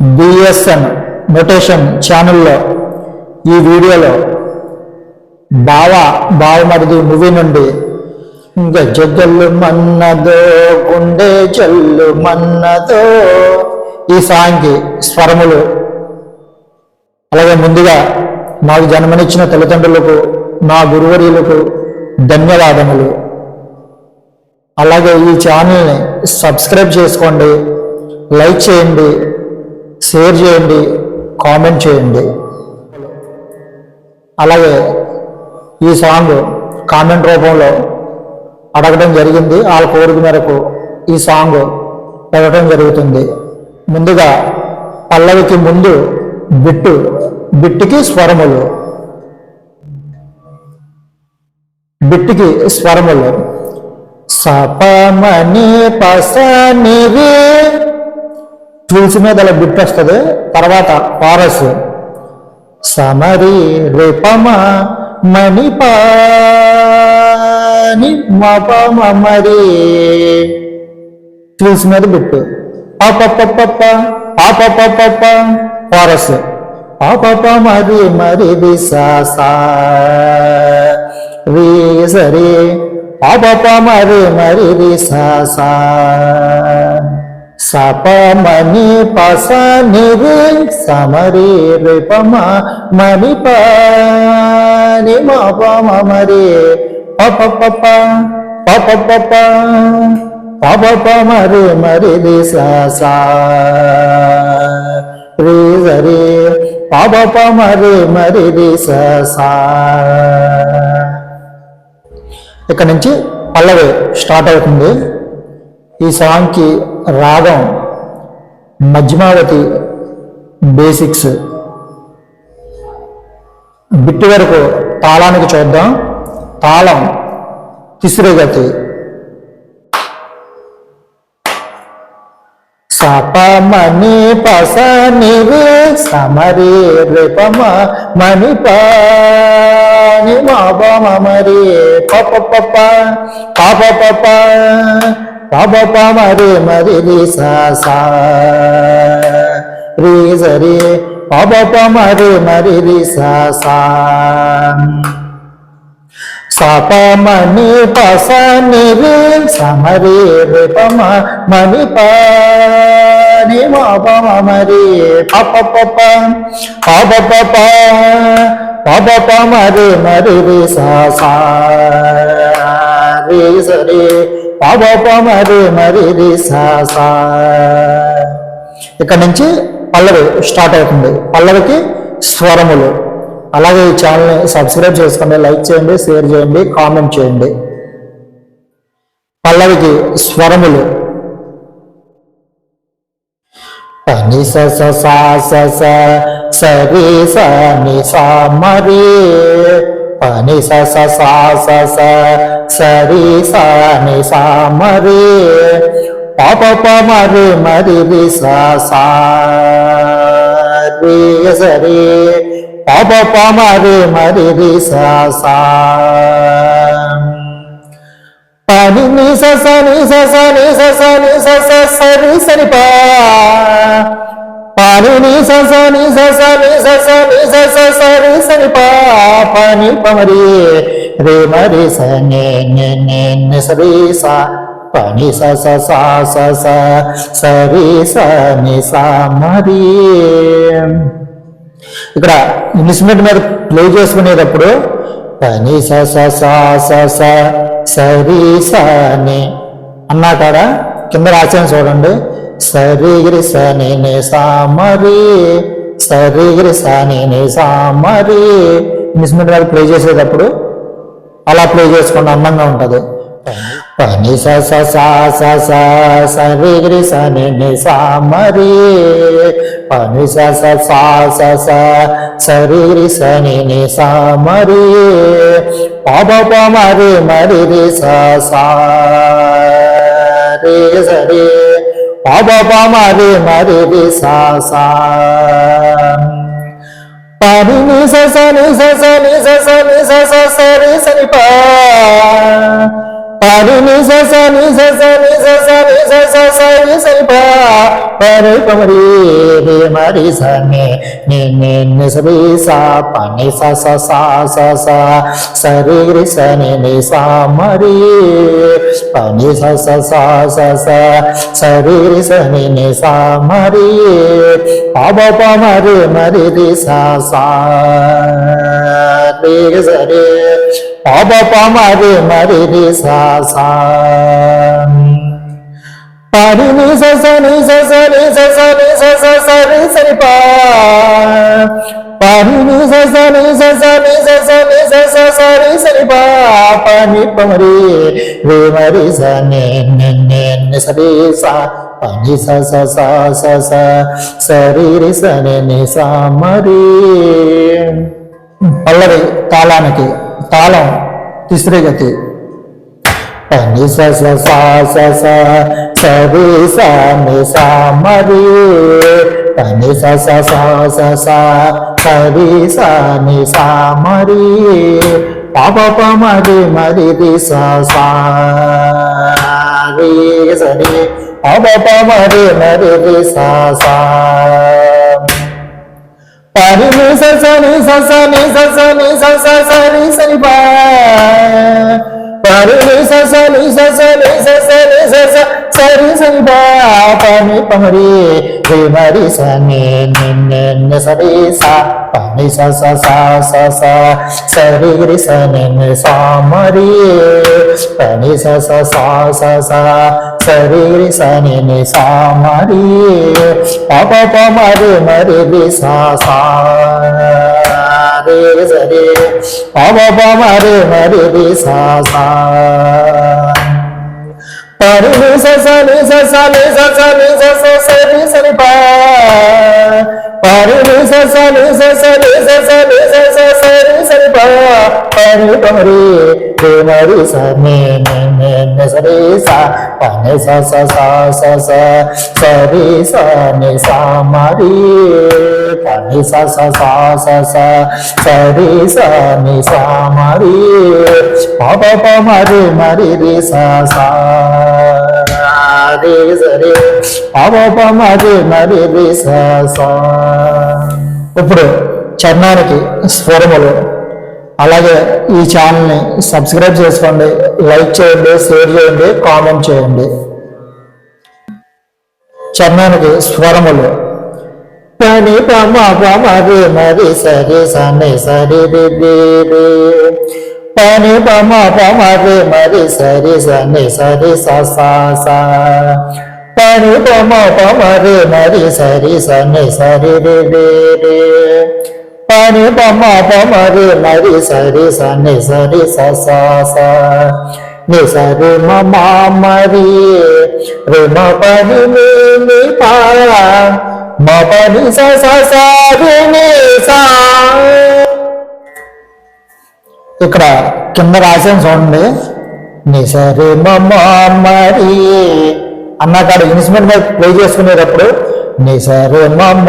BSN notation ఛానల్లో ఈ వీడియోలో బావ బావమరిది మూవీ నుండి ఇంకా జగ్గల్లు మన్నదో గుండె జల్లు మన్నదో ఈ సాంగ్కి స్వరములు. అలాగే ముందుగా నాకు జన్మనిచ్చిన తల్లిదండ్రులకు నా గురువర్యులకు ధన్యవాదములు. అలాగే ఈ ఛానల్ని సబ్స్క్రైబ్ చేసుకోండి లైక్ చేయండి షేర్ చేయండి కామెంట్ చేయండి. అలాగే ఈ సాంగ్ కామెంట్ రూపంలో అడగడం జరిగింది. వాళ్ళ కోరిక మేరకు ఈ సాంగ్ పెట్టడం జరుగుతుంది. ముందుగా పల్లవికి ముందు బిట్టు బిట్టుకి స్వరములు. బిట్టుకి స్వరములు. సపమని పసనివే ట్విల్స్ మీద అలా గుర్తొస్తుంది తర్వాత పారస్ సమరి రేపమ మణి పాని మపమ మరి ట్విల్స్ మీద బిట్టు పాప పప్ప పాప పప్ప పారస్ పాప మరి మరి విసా రీ సరే పాప మరి మరి విసా సపమని పస నిరి సమరి రిపమ మణి పని మపమ మరి పప పప పప పప పప మరి మరి దిశ సా రే సరి పప ప మరి మరి దిశ సా. ఇక్కడ నుంచి పల్లవి స్టార్ట్ అవుతుంది. ఈ సాంగ్కి రాగం మధ్యమావతి బేసిక్స్. బిట్టు వరకు తాళానికి చూద్దాం. తాళం తిసిరగతి సపమని పసని రే సమరి రిపమ మణి పాని మాపమ మరి పప పప పాప పప పాప ప మరి మరి రి సా సా రి సరి పాప ప మరి మరి రి సా సా సపమణి పసని రే సమరి రిపమ మణి పని మపమ మరి పప పప పప పప పప ప మరి మరి రి సా సా రి సరి పప మరి మరి ఇక్కడ నుంచి పల్లవి స్టార్ట్ అవుతుంది. పల్లవికి స్వరములు. అలాగే ఈ ఛానల్ని సబ్స్క్రైబ్ చేసుకోండి లైక్ చేయండి షేర్ చేయండి కామెంట్ చేయండి. పల్లవికి స్వరములు. పని స స స సరి స సా మరి పని స స సా స స సరి స ని సా మరి పాప ప మరి మరి రి సా సా రి సరి పాప ప మరి మరి రి సా సా పాని ని స స ని స స ని స స ని స స స రి స ని పా పని పమరి. స స స స స స ని మరి రే మరి స ని ని ని ని స రి స. పని స స స స స. స రి స ని స మరి. ఇక్కడ ఇన్స్ట్రుమెంట్ మీద ప్లే చేసుకునేటప్పుడు పని స స స స స. సరి స ని అన్నా కాడ కింద రాశాను చూడండి. సరిగిరి గిరి స ని ని సా ఇన్స్ట్రుమెంట్ మీద ప్లే చేసేటప్పుడు అలా ప్లే చేసుకుంటే అందంగా ఉంటుంది. పని స స స స సా పని స స స స పాప మరి మరి రి సరే సా పాప మరి మరి పని ని స సని ని స సని ని స స స స స పా. పాడి ని స స ని స స ని పరి రే మరి స ని ని ని స స స స రి ని మరి. స స స స రి ని మరి. ప మరి మరి రి స రి ప బ ప మరి మరి రి స స పరి ని సరి సరి ని స స పరి ని స స సరి స స ని స స ని స స స రి స. స స స స స స రి రి ని ని స పల్లవి తాళానికి తాళం తిస్రీ గతి. పని స స స స స స రి స ని స మ రి పని స స స స స స రి స ని స మ రి ప ప ప మ రి మ రి రి స స స రి స ని ప ప ని ప మ రి రి మ రి స ని ని ని ని స రి స ప ని స స స స స స రి రి స ని ని స మ రి ప ని స స స స స స రి రి స ని ని స మ రి ప ప పరి ని స స ని స స ని స స ని పరి ని స స స ని స స ని స స స స రి స స రి స ని స స స స స స స ని ప ప ప రి ప ప రి ఇప్పుడు చర్ణానికి స్వరములు అలాగే ఈ ఛానల్ని సబ్స్క్రైబ్ చేసుకోండి లైక్ చేయండి షేర్ చేయండి కామెంట్ చేయండి. చర్మానికి స్వరములు. పని పమ పమ రే మరి సరి సని సరి రి పని పమ పమ రే మరి సరి సని సరి స స స. పని పమ పమ రే మరి సరి సని సరి రి. పని పమ పమ మరి సరి సని సరి స స. స ని సరి మరి రి మ పని ని పా. మ పని స స ని సా. ఇక్కడ కింద రాసాను చూడండి. ని సరి మరి అన్నాక కాడ ఇన్స్ట్రుమెంట్ మీద ప్లే చేసుకునేటప్పుడు ని సరి మమ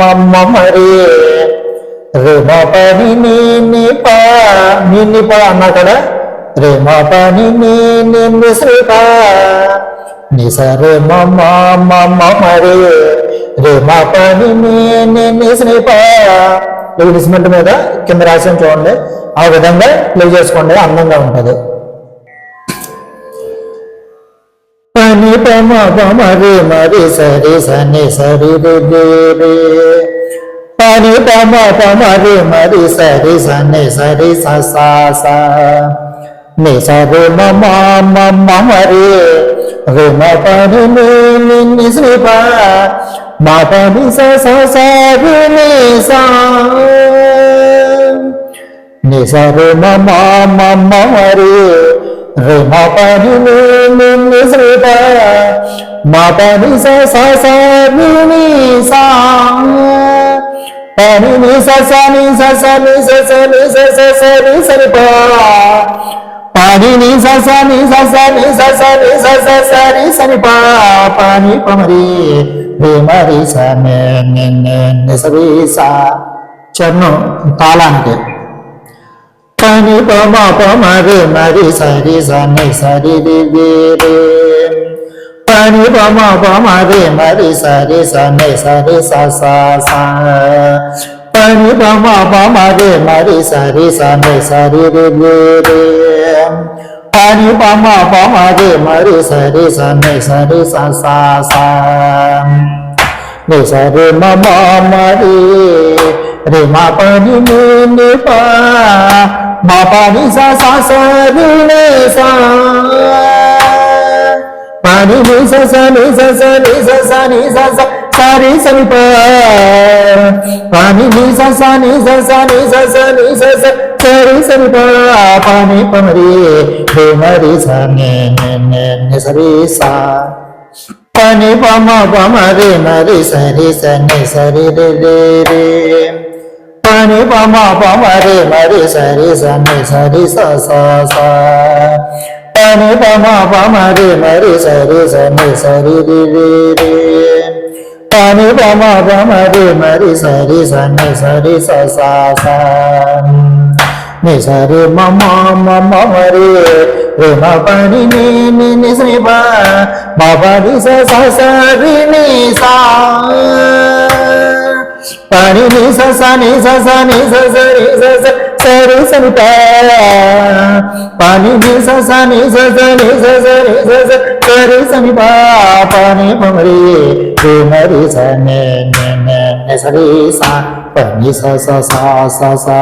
మమ్మ మరి రే మ పని నీ పా ప పా అన్న కాడ రే మ పని ని శ్రీపా. నిస రే మమ్మ మరి రే మ పని ని ని ని మీద కింద రాసిన చూడండి. ఆ విధంగా ప్లే చేసుకోండి. అందంగా ఉంటుంది. పని పమ పమ రే మరి సరి సని సరి రే రే. పని పమ పమ రే మరి సరి సని సరి స. స స ని సరి మమ మమ మరి. రే మ పని ని ని ని శ్రీ ప. మా పని స స స రి ని సా. ని సరి మమ మమ మరి. రే మా పని ని ని ని శ్రీ ప. మా పని స స స రి ని సా. పని ని స స ని స స ని స స ని స స స రి సరి ప పని ని స స ని స స ని స స. ని స స స రి సరి ప పని ప మరి రే మరి స ని ని ని ని స రి స చరణం తాళానికి. పని పమ పమ రే మరి సరి స ని సరి రి రే పని పమ పమ రే మరి సరి సని సరి స స స పని పమ పమ రే మరి సరి సని సరి రి రి రే పని పమ పమ రే మరి సరి సని సరి స స స ని సరి మమ మరి రే మా పని ని ని పా మా పని స స స రి ని సా పని ని స స ని స స ని స స ని స స సరి సరి ప పని ని స స ని స స సరి సరి ప పని పమరి రే మరి ని ని సరి సా. పని పమ పమ రే మరి సరి సని సరి రే రే రే. పని పమ పమ రే మరి సరి సని సరి స స. స పని పమ పమ మరి సరి సని సరి రే పని పమ పమరి మరి సరి సని సరి స ని సరి మమ మమ మరి రే మ పని ని ని ని శ్రీ ప మ పని స స ని సా పని ని స స ని స స ని స స రి స స సరి సరి ప పని ని స స ని స స ని స స రి స స సరి సని ప పని పమరి రి మరి స ని ని ని ని సరి సా పని స స స స స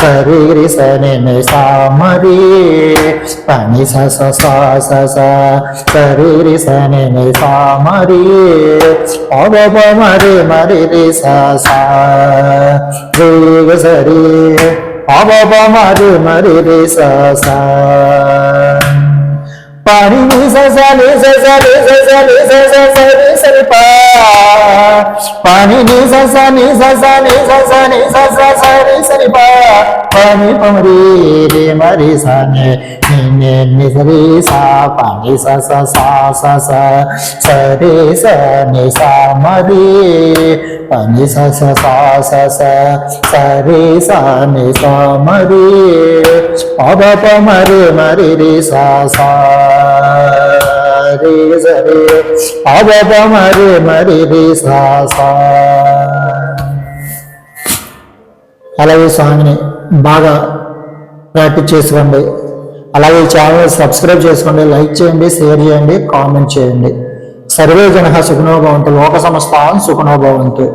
సరి రి స ని ని సా మరి పని స స స స స సరి రి స ని ని సా మరి పద ప మరి మరి రి స స రి గ సరి పద ప మరి మరి రి స స పాని ని స ని స ని స ని పా పాని ని ని ని ని పా పాని రే మరి సా ని సరి సా పని స స స స స. స ని సా మరి. పని స స స స స. స స ని సా మరి. పద ప మరి మరి రి స స. రి స పద ప మరి మరి రి స స. అలాగే సాంగ్ని బాగా ప్రాక్టీస్ చేసుకోండి. అలాగే ఈ ఛానల్ సబ్స్క్రైబ్ చేసుకోండి లైక్ చేయండి షేర్ చేయండి కామెంట్ చేయండి. సర్వే జన సుఖనోభవంతు లోక సమస్తాన్ సుఖనోభవంతు